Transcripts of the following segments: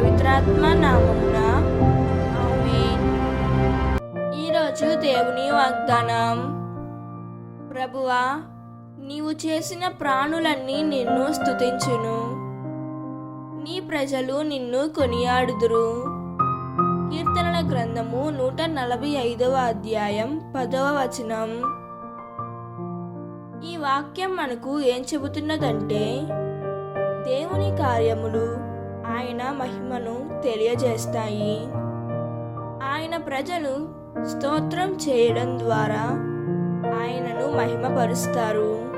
పవిత్రాత్మ నామమున ఈరోజు దేవుని వాగ్దానం. ప్రభువా నీవు చేసిన ప్రాణులన్నీ నిన్ను స్తుతించును. నీ ప్రజలు నిన్ను కొనియాడుదురు. కీర్తనల గ్రంథము నూట నలభై ఐదవ అధ్యాయం పదవ వచనం. ఈ వాక్యం మనకు ఏం చెబుతున్నదంటే దేవుని కార్యములు ఆయన మహిమను తెలియజేస్తాయి. ఆయన ప్రజలు స్తోత్రం చేయడం ద్వారా ఆయనను మహిమపరుస్తారు.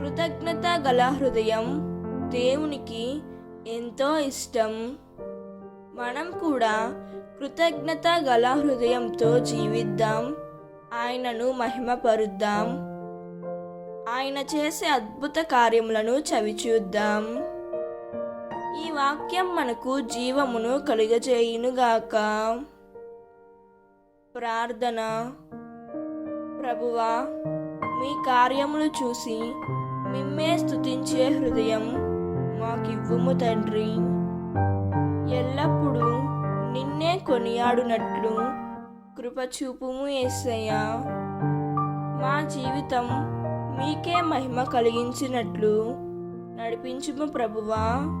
కృతజ్ఞత గల హృదయం దేవునికి ఎంతో ఇష్టం. మనం కూడా కృతజ్ఞత గల హృదయంతో జీవిద్దాం. ఆయనను మహిమపరుద్దాం. ఆయన చేసే అద్భుత కార్యములను చవిచూద్దాం. వాక్యం మనకు జీవమును కలుగజేయునుగాక. ప్రార్థన. ప్రభువా మీ కార్యములు చూసి మిమ్మే స్తుతించే హృదయం మాకివ్వుము తండ్రి. ఎల్లప్పుడూ నిన్నే కొనియాడునట్లు కృపచూపుము ఏసయ్యా. మా జీవితం మీకే మహిమ కలిగించినట్లు నడిపించుము ప్రభువా.